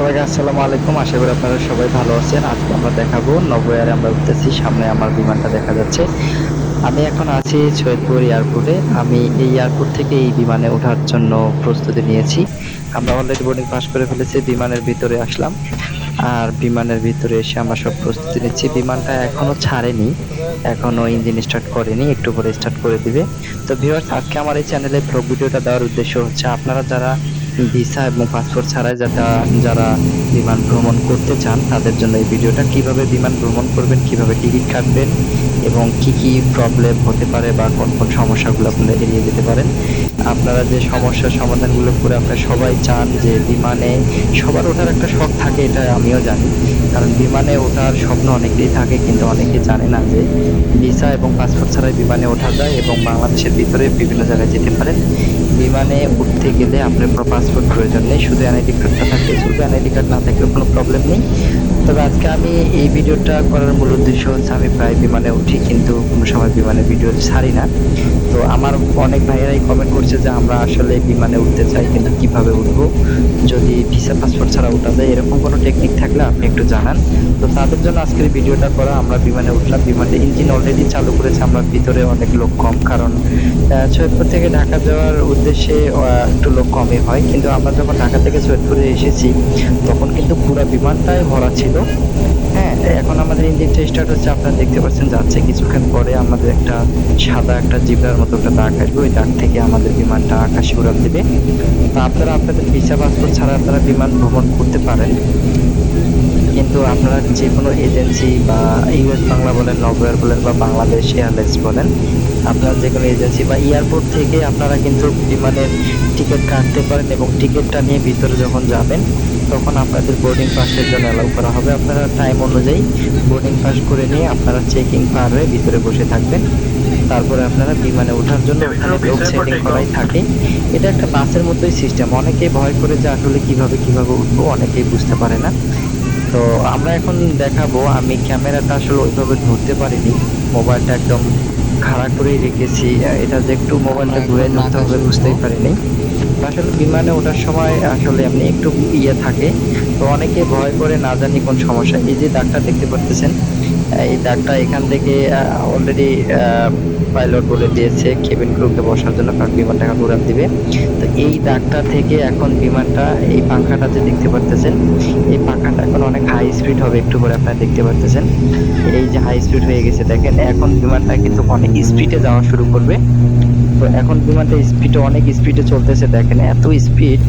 সবাইকে আসসালামু আলাইকুম। আশা করি আপনারা সবাই ভালো আছেন। আজকে আমরা দেখাবো নবয়ারে আমরা উঠতেছি। সামনে আমার বিমানটা দেখা যাচ্ছে। আমি এখন আছি সৈয়দপুর এয়ারপোর্টে। আমি এই এয়ারপোর্ট থেকে এই বিমানে ওঠার জন্য প্রস্তুতি নিয়েছি। আমরা অলরেডি বোর্ডিং পাস করে ফেলেছি, বিমানের ভিতরে আসলাম। আর বিমানের ভিতরে এসে আমরা সব প্রস্তুতি নিচ্ছি। বিমানটা এখনও ছাড়েনি। এখনও ইঞ্জিন স্টার্ট করেনি। একটু পরে স্টার্ট করে দিবে। তো ভিউয়ার্স আজকে আমার এই চ্যানেলে ব্লগ ভিডিওটা দেওয়ার উদ্দেশ্য হচ্ছে, আপনারা যারা ভিসা এবং পাসপোর্ট ছাড়াই যাতে যারা বিমান ভ্রমণ করতে চান, তাদের জন্য এই ভিডিওটা। কীভাবে বিমান ভ্রমণ করবেন, কীভাবে টিকিট কাটবেন এবং কি কি প্রবলেম হতে পারে বা কোন কোন সমস্যাগুলো আপনারা এড়িয়ে যেতে পারেন। আপনারা যে সমস্যার সমাধানগুলো করে আপনারা সবাই চান যে বিমানে সবার ওঠার একটা শখ থাকে, এটা আমিও জানি। কারণ বিমানে ওঠার স্বপ্ন অনেকেই থাকে, কিন্তু অনেকে জানে না যে ভিসা এবং পাসপোর্ট ছাড়াই বিমানে ওঠা যায় এবং বাংলাদেশের ভিতরে বিভিন্ন জায়গায় যেতে পারেন বিমানে উঠতে গেলে আপনার কোনো পাসপোর্ট প্রয়োজন নেই, শুধু এনআইডি কার্ডটা থাকলে চলবে। এনআইডি কার্ড না থাকলে কোনো প্রবলেম নেই। তবে আজকে আমি এই ভিডিওটা করার মূল উদ্দেশ্য হচ্ছে আমি প্রায় বিমানে উঠি, কিন্তু কোনো সময় বিমানে ভিডিও ছাড়ি না। তো আমার অনেক ভাইয়েরাই কমেন্ট করছে যে আমরা আসলে বিমানে উঠতে চাই, কিন্তু কীভাবে উঠবো? যদি ভিসা, পাসপোর্ট ছাড়া উঠা যায়, এরকম কোনো টেকনিক থাকলে আপনি একটু জানান তো তাদের জন্য আজকের ভিডিওটা করা, আমরা বিমানে উঠলাম। বিমানের ইঞ্জিন অলরেডি চালু করেছে, আমরা ভিতরে অনেক লোক কম। কারণ সৈয়দপুর থেকে ঢাকা যাওয়ার উদ্দেশ্যে একটু লোক কমই হয়। কিন্তু আমরা যখন ঢাকা থেকে সৈয়দপুরে এসেছি, তখন কিন্তু পুরো বিমানটাই ভরা ছিল। হ্যাঁ এখন আমাদের ইঞ্জিনটা স্টার্ট হচ্ছে, আপনারা দেখতে পাচ্ছেন, যাচ্ছে কিছুক্ষণ পরে আমাদের একটা সাদা একটা জিবরার মতো একটা দাগ আসবে। ওই দাগ থেকে আমাদের বিমানটা আকাশে উড়াল দিবে। তো আপনারা আপনাদের ভিসা পাসপোর্ট ছাড়া আপনারা বিমান ভ্রমণ করতে পারেন। কিন্তু আপনারা যে কোনো এজেন্সি বা ইউএস বাংলা বলেন নবয়ার বলেন বা বাংলাদেশ এয়ারলাইন্স বলেন আপনারা যে কোনো এজেন্সি বা এয়ারপোর্ট থেকে আপনারা কিন্তু বিমানের টিকিট কাটতে পারেন এবং টিকিটটা নিয়ে ভিতরে যখন যাবেন তখন আপনাদের বোর্ডিং পাসের জন্য অ্যালাউ করা হবে। আপনারা টাইম অনুযায়ী বোর্ডিং পাস করে নিয়ে আপনারা চেকিং পার হয়ে ভিতরে বসে থাকবেন। তারপরে আপনারা বিমানে ওঠার জন্য ওখানে লোক সেটিং করাই থাকে। এটা একটা বাসের মতোই সিস্টেম অনেকে ভয় করে যে আসলে কীভাবে কীভাবে উঠবো অনেকেই বুঝতে পারে না। তো আমরা এখন দেখাবো আমি ক্যামেরাটা আসলে ওইভাবে ধরতে পারিনি। মোবাইলটা একদম খাড়া করেই রেখেছি। এটা যে একটু মোবাইলটা ঘুরে ধরতে হবে বুঝতেই পারিনি। আসলে বিমানে ওঠার সময় আসলে আপনি একটু ইয়ে থাকে। তো অনেকে ভয় করে না জানি কোন সমস্যা। এই যে দাগটা দেখতে পারতেছেন এই দাগটা এখান থেকে অলরেডি পাইলট বলে দিয়েছে কেবিন ক্রুকে বসার জন্য, কারণ বিমানটা এখন উড়ান দিবে। তো এই দাগটা থেকে এখন বিমানটা, এই পাখাটা যে দেখতে পারতেছেন, এই পাখাটা এখন অনেক হাই স্পিড হবে, একটু পরে আপনারা দেখতে পারতেছেন। এই যে হাই স্পিড হয়ে গেছে, দেখেন, এখন বিমানটা কিন্তু অনেক স্পিডে যাওয়া শুরু করবে। তো এখন বিমানটা স্পিডে অনেক স্পিডে চলতেছে, দেখেন, এত স্পিড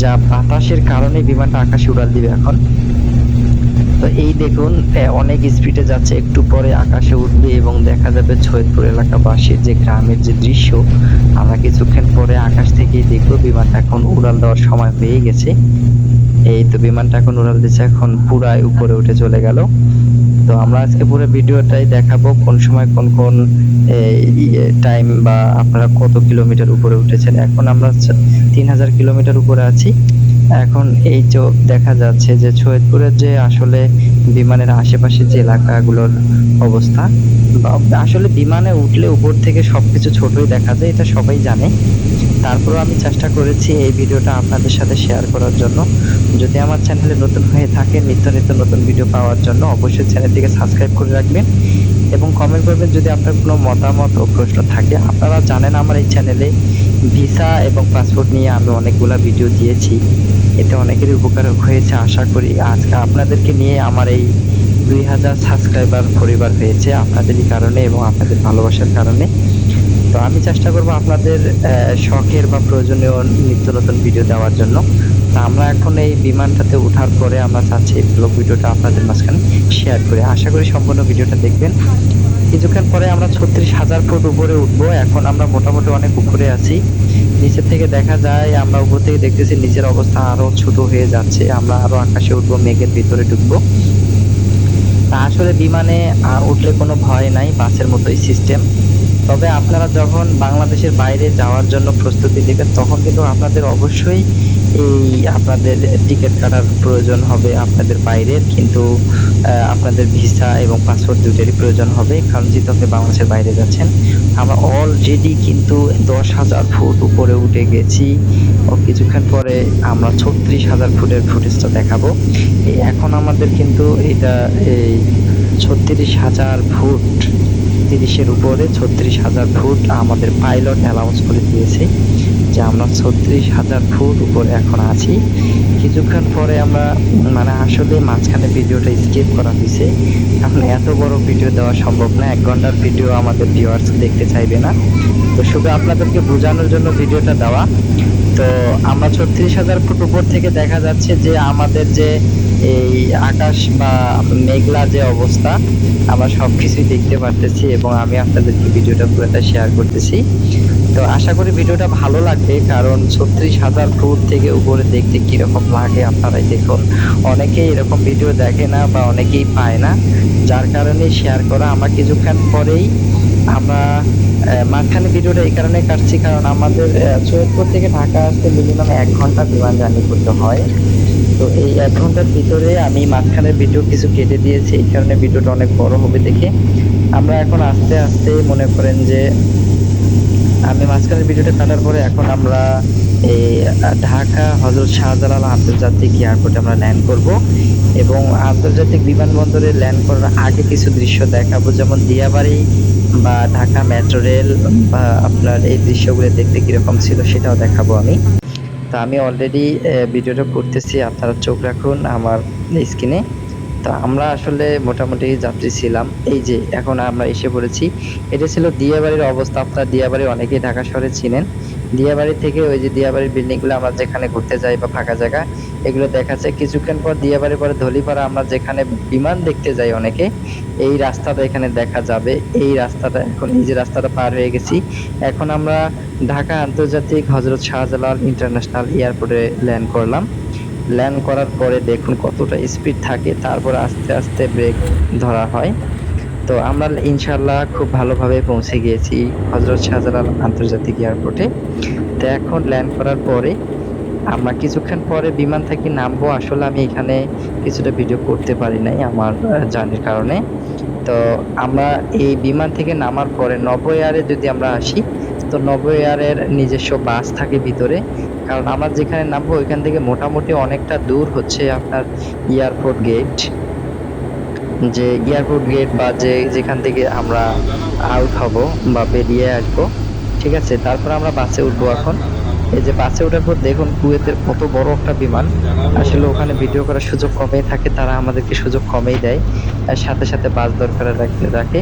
যা বাতাসের কারণে বিমানটা আকাশে উড়াল দিবে এখন। তো এই দেখুন অনেক স্পিডে যাচ্ছে, একটু পরে আকাশে উঠবে এবং দেখা যাবে সৈয়দপুর এলাকাবাসীর যে গ্রামের যে দৃশ্য। আমরা কিছুক্ষণ পরে আকাশ থেকেই দেখব, বিমানটা এখন উড়াল দেওয়ার সময় হয়ে গেছে। এই তো বিমানটা এখন উড়াল দিচ্ছে, এখন পুরাই উপরে উঠে চলে গেল। তো আমরা আজকে পুরো ভিডিওটাই দেখাবো, কোন সময় কোন কোন টাইম বা আপনারা কত কিলোমিটার উপরে উঠেছেন। এখন আমরা তিন হাজার কিলোমিটার উপরে আছি। এখন এই যে দেখা যাচ্ছে যে সৈয়দপুরের যে আসলে বিমানের আশেপাশে যে এলাকাগুলোর অবস্থা আসলে বিমানে উঠলে উপর থেকে সবকিছু ছোটই দেখা যায়, এটা সবাই জানে। তারপরেও আমি চেষ্টা করেছি এই ভিডিওটা আপনাদের সাথে শেয়ার করার জন্য। যদি আমার চ্যানেলে নতুন হয়ে থাকে, নিত্য নিত্য নতুন ভিডিও পাওয়ার জন্য অবশ্যই চ্যানেলটিকে সাবস্ক্রাইব করে রাখবেন। এবং কমেন্ট করবেন যদি আপনার কোনো মতামত ও প্রশ্ন থাকে। আপনারা জানেন আমার এই চ্যানেলে ভিসা এবং পাসপোর্ট নিয়ে আমি অনেকগুলো ভিডিও দিয়েছি। এতে অনেকেরই উপকার হয়েছে, আশা করি। আজকে আপনাদেরকে নিয়ে আমার এই দুই হাজার সাবস্ক্রাইবার পরিবার হয়েছে আপনাদেরই কারণে এবং আপনাদের ভালোবাসার কারণে। তো আমি চেষ্টা করব আপনাদের শখের বা প্রয়োজনীয় নিত্য নতুন ভিডিও দেওয়ার জন্য। তা আমরা এখন এই বিমানটাতে ওঠার পরে আমরা চাচ্ছি ব্লগ ভিডিওটা আপনাদের মাঝখানে শেয়ার করে। আশা করি সম্পূর্ণ ভিডিওটা দেখবেন। কিছুক্ষণ পরে আমরা ছত্রিশ হাজার ফুট উপরে উঠবো। এখন আমরা মোটামুটি অনেক উপরে আছি। নিচে থেকে দেখা যায়, আমরা উপর থেকে দেখতেছি নিচের অবস্থা আরও ছোট হয়ে যাচ্ছে, আমরা আরও আকাশে উঠবো, মেঘের ভিতরে ঢুকবো। তা আসলে বিমানে উঠলে কোনো ভয় নাই, বাসের মতোই সিস্টেম তবে আপনারা যখন বাংলাদেশের বাইরে যাওয়ার জন্য প্রস্তুতি নেবেন, তখন কিন্তু আপনাদের অবশ্যই এই আপনাদের টিকিট কাটার প্রয়োজন হবে আপনাদের বাইরের কিন্তু আপনাদের ভিসা এবং পাসপোর্ট দুটোরই প্রয়োজন হবে। কারণ যেহেতু আপনি বাংলাদেশের বাইরে যাচ্ছেন, আমরা অলরেডি কিন্তু দশ হাজার ফুট উপরে উঠে গেছি। ও কিছুক্ষণ পরে আমরা ছত্রিশ হাজার ফুটের ফুটেজটা দেখাবো। এখন আমাদের কিন্তু এটা এই ছত্রিশ হাজার ফুট তিরিশের উপরে ছত্রিশ হাজার ফুট আমাদের পাইলট অ্যালাউন্স করে দিয়েছে, যে আমরা ছত্রিশ হাজার ফুট উপরে এখন আছি। কিছুক্ষণ পরে আমরা মানে আসলে মাঝখানে ভিডিওটা স্কিপ করা হয়েছে। এখন এত বড় ভিডিও দেওয়া সম্ভব না, এক ঘণ্টার ভিডিও আমাদের ভিউয়ার্স দেখতে চাইবে না। তো শুধু আপনাদেরকে বোঝানোর জন্য ভিডিওটা দেওয়া। তো আমরা ছত্রিশ হাজার ফুট উপর থেকে দেখা যাচ্ছে যে আমাদের যে এই আকাশ বা মেঘলা যে অবস্থা, আমরা সবকিছুই দেখতে পারতেছি এবং আমি আপনাদেরকে ভিডিওটা পুরোটা শেয়ার করতেছি। তো আশা করি ভিডিওটা ভালো লাগবে, কারণ ছত্রিশ হাজার ফুট থেকে উপরে দেখতে কীরকম লাগে আপনারাই দেখুন। অনেকেই এরকম ভিডিও দেখে না বা অনেকেই পায় না। যার কারণে শেয়ার করা আমার কিছুক্ষণ পরেই আমরা মাঝখানে ভিডিওটা এই কারণে কাটছি, কারণ আমাদের সৈয়দপুর থেকে ঢাকা আসতে মিনিমাম এক ঘণ্টা বিমান জার্নি করতে হয়। তো এই এক ঘণ্টার ভিতরে আমি মাঝখানে ভিডিও কিছু কেটে দিয়েছি, এই কারণে ভিডিওটা অনেক বড় হবে দেখে। আমরা এখন আস্তে আস্তে মনে করেন যে আমি মাঝখানে ভিডিওটা কাটার পরে এখন আমরা এই ঢাকা হজরত শাহজালাল আন্তর্জাতিক এয়ারপোর্টে আমরা ল্যান্ড করব এবং আন্তর্জাতিক বিমানবন্দরে ল্যান্ড করার আগে কিছু দৃশ্য দেখাবো, যেমন দিয়াবাড়ি বা ঢাকা মেট্রো রেল বা আপনার এই দৃশ্যগুলো দেখতে কীরকম ছিল সেটাও দেখাবো আমি। তো আমি অলরেডি ভিডিওটা করতেছি, আপনারা চোখ রাখুন আমার স্ক্রিনে। তো আমরা আসলে মোটামুটি যাত্রী ছিলাম। এই যে, এখন আমরা এসে পড়েছি। এটা ছিল দিয়াবাড়ির অবস্থা। আপনার দিয়াবাড়ি অনেকেই ঢাকা শহরে চিনেন। দিয়াবাড়ি থেকে ওই যে দিয়াবাড়ির বিল্ডিংগুলো আমরা যেখানে ঘুরতে যাই বা ফাঁকা জায়গা, এগুলো দেখাচ্ছে। কিছুক্ষণ পর দিয়াবাড়ি পরে ধলিপাড়া আমরা যেখানে বিমান দেখতে যাই অনেকে, এই রাস্তাটা এখানে দেখা যাবে। এই রাস্তাটা, এখন এই যে রাস্তাটা পার হয়ে গেছি। এখন আমরা ঢাকা আন্তর্জাতিক হজরত শাহজালাল ইন্টারন্যাশনাল এয়ারপোর্টে ল্যান্ড করলাম। ল্যান্ড করার পরে দেখুন কতটা স্পিড থাকে, তারপর আস্তে আস্তে ব্রেক ধরা হয়। তো আমরা ইনশাল্লাহ খুব ভালোভাবে পৌঁছে গিয়েছি হজরত শাহজালাল আন্তর্জাতিক এয়ারপোর্টে। তো এখন ল্যান্ড করার পরে আমরা কিছুক্ষণ পরে বিমান থেকে নামবো। আসলে আমি এখানে কিছুটা ভিডিও করতে পারি নাই আমার জার্নির কারণে। তো আমরা এই বিমান থেকে নামার পরে নব এয়ারে যদি আমরা আসি, তো নব এয়ারের নিজস্ব বাস থাকে ভিতরে। কারণ আমরা যেখানে নামবো, ওইখান থেকে মোটামুটি অনেকটা দূর হচ্ছে আপনার এয়ারপোর্ট গেট যে এয়ারপোর্ট গেট বা যে যেখান থেকে আমরা আউট হব বা বেরিয়ে আসব, ঠিক আছে? তারপর আমরা বাসে উঠবো এখন। এই যে বাসে ওঠার পর দেখুন কুয়েতের কত বড় একটা বিমান। আসলে ওখানে ভিডিও করার সুযোগ কমেই থাকে, তারা আমাদেরকে সুযোগ কমেই দেয়। আর সাথে সাথে বাস দরকার রাখে রাখে